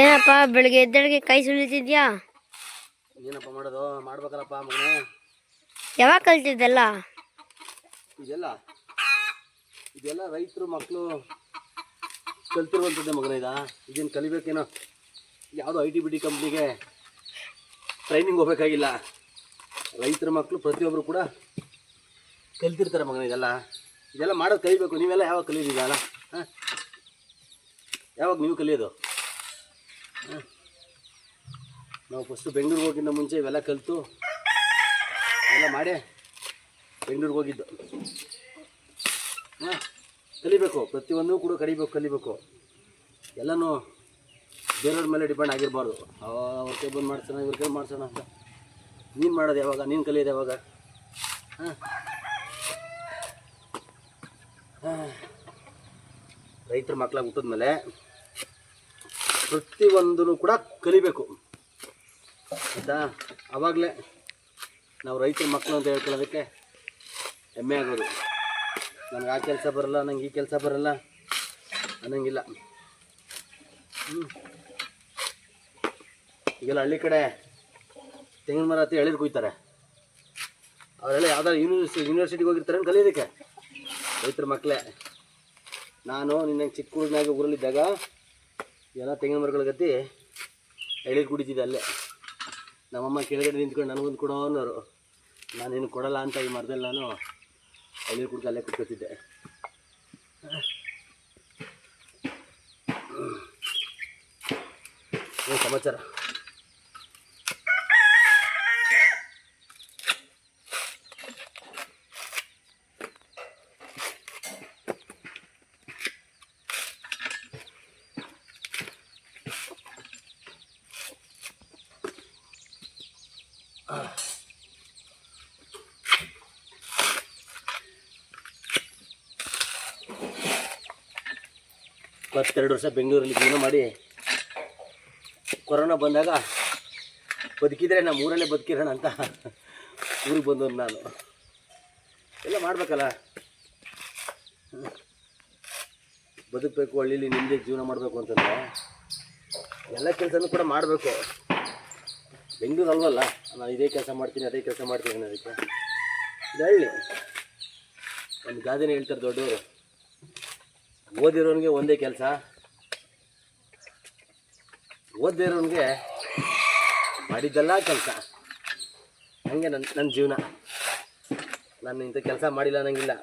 ಏನಪ್ಪ ಬೆಳಿಗ್ಗೆ ಎದ್ದಳಿಗೆ ಕೈ ಸುಳಿತಿದ್ಯಾ ಏನಪ್ಪ ಮಾಡೋದು? ಮಾಡ್ಬೇಕಲ್ಲಪ್ಪ ಮಗನೇ. ಯಾವಾಗ ಕಲ್ತಿದ್ದಲ್ಲ? ಇದೆಲ್ಲ? ಇದೆಲ್ಲ ರೈತರು ಮಕ್ಕಳು ಕಲ್ತಿರುವಂಥದ್ದೇ ಮಗನ ಇದಾ. ಇದೇನು ಕಲಿಬೇಕೇನೋ? ಯಾವುದೋ ಐ ಟಿ ಬಿ ಟಿ ಕಂಪ್ನಿಗೆ ಟ್ರೈನಿಂಗ್ ಹೋಗ್ಬೇಕಾಗಿಲ್ಲ. ರೈತರ ಮಕ್ಕಳು ಪ್ರತಿಯೊಬ್ಬರು ಕೂಡ ಕಲ್ತಿರ್ತಾರೆ ಮಗನ ಇದೆಲ್ಲ. ಇದೆಲ್ಲ ಮಾಡೋದು ಕಲಿಬೇಕು. ನೀವೆಲ್ಲ ಯಾವಾಗ ಕಲಿಯೋದಿಲ್ಲ ಹಾಂ? ಯಾವಾಗ ನೀವು ಕಲಿಯೋದು ಹಾಂ ನಾವು ಫಸ್ಟು ಬೆಂಗಳೂರಿಗೆ ಹೋಗಿದ್ದ ಮುಂಚೆ ಇವೆಲ್ಲ ಕಲಿತು, ಎಲ್ಲ ಮಾಡಿ ಬೆಂಗಳೂರಿಗೆ ಹೋಗಿದ್ದು. ಹಾಂ, ಕಲಿಬೇಕು ಪ್ರತಿಯೊಂದು ಕೂಡ ಕಲಿಬೇಕು ಕಲಿಬೇಕು. ಎಲ್ಲನೂ ಬೇರೆಯವ್ರ ಮೇಲೆ ಡಿಪೆಂಡ್ ಆಗಿರಬಾರ್ದು. ಅವ್ರ ಬಂದು ಮಾಡ್ಸೋಣ, ಇವ್ರ ಕೈ ಮಾಡ್ಸೋಣ ಅಂತ. ನೀನು ಮಾಡೋದು ಯಾವಾಗ, ನೀನು ಕಲಿಯೋದು ಯಾವಾಗ? ಹಾಂ. ರೈತರ ಮಕ್ಕಳಾಗಿ ಹುಟ್ಟಿದ್ಮೇಲೆ ಪ್ರತಿಯೊಂದೂ ಕೂಡ ಕಲಿಬೇಕು. ಆಯಿತಾ? ಆವಾಗಲೇ ನಾವು ರೈತರ ಮಕ್ಕಳು ಅಂತ ಹೇಳ್ಕೊಳ್ಳೋದಕ್ಕೆ ಹೆಮ್ಮೆ ಆಗೋದು. ನನಗೆ ಆ ಕೆಲಸ ಬರಲ್ಲ, ನಂಗೆ ಈ ಕೆಲಸ ಬರಲ್ಲ, ಅನ್ನಂಗಿಲ್ಲ. ಹ್ಞೂ ಈಗೆಲ್ಲ ಹಳ್ಳಿ ಕಡೆ ತೆಂಗಿನ ಮರ ಹತ್ತಿ ಎಳೆದು ಕುಯ್ತಾರೆ. ಅವರೆಲ್ಲ ಯಾವ್ದಾದ್ರು ಯೂನಿವರ್ಸಿ ಯೂನಿವರ್ಸಿಟಿಗೆ ಹೋಗಿರ್ತಾರೆ ಅಂತ ಕಲಿಯೋದಕ್ಕೆ. ರೈತರ ಮಕ್ಕಳೇ, ನಾನು ನಿನ್ನ ಚಿಕ್ಕ ಹುಡುಗನಾಗಿ ಊರಲ್ಲಿದ್ದಾಗ ಎಲ್ಲ ತೆಂಗಿನ ಮರಗಳ ಗತಿ ಎಳೆದು ಕುಡಿತಿದ್ದೆ ಅಲ್ಲೇ. ನಮ್ಮಮ್ಮ ಕೆಳಗಡೆ ನಿಂತ್ಕೊಂಡು ನನಗೊಂದು ಕೊಡೋ ಅನ್ನೋರು. ನಾನೇನು ಕೊಡಲ್ಲ ಅಂತ ಈ ಮರದಲ್ಲಿ ನಾನು ಅಲ್ಲಿ ಕುಡ್ದು ಅಲ್ಲೇ ಕುತ್ಕೊತಿದ್ದೆ. ಏನು ಸಮಾಚಾರ? ಇಪ್ಪತ್ತೆರಡು ವರ್ಷ ಬೆಂಗಳೂರಲ್ಲಿ ಜೀವನ ಮಾಡಿ ಕೊರೋನಾ ಬಂದಾಗ ಬದುಕಿದ್ರೆ ನಮ್ಮ ಊರಲ್ಲೇ ಬದುಕಿರೋಣ ಅಂತ ಊರಿಗೆ ಬಂದವನು ನಾನು. ಎಲ್ಲ ಮಾಡಬೇಕಲ್ಲ. ಬದುಕಬೇಕು, ಹಳ್ಳಿಲಿ ನಿಮ್ಮದೇ ಜೀವನ ಮಾಡಬೇಕು ಅಂತಂದರೆ ಎಲ್ಲ ಕೆಲಸನೂ ಕೂಡ ಮಾಡಬೇಕು. ಬೆಂಗಳೂರು ಅಲ್ವಲ್ಲ ನಾನು ಇದೇ ಕೆಲಸ ಮಾಡ್ತೀನಿ, ಅದೇ ಕೆಲಸ ಮಾಡ್ತೀನಿ ಅನ್ನೋದಕ್ಕೆ. ಹಳ್ಳಿ ಒಂದು ಗಾದೆನೇ ಹೇಳ್ತಾರೆ ದೊಡ್ಡವರು. ಓದಿರೋನಿಗೆ ಒಂದೇ ಕೆಲಸ. ಓದಿರೋನಿಗೆ ಮಾಡಿದ್ದೆಲ್ಲ ಕೆಲಸ. ಹಂಗೆ ನನ್ನ ನನ್ನ ಜೀವನ. ನಾನು ಇಂಥ ಕೆಲಸ ಮಾಡಿಲ್ಲ ಅನ್ನಂಗಿಲ್ಲ.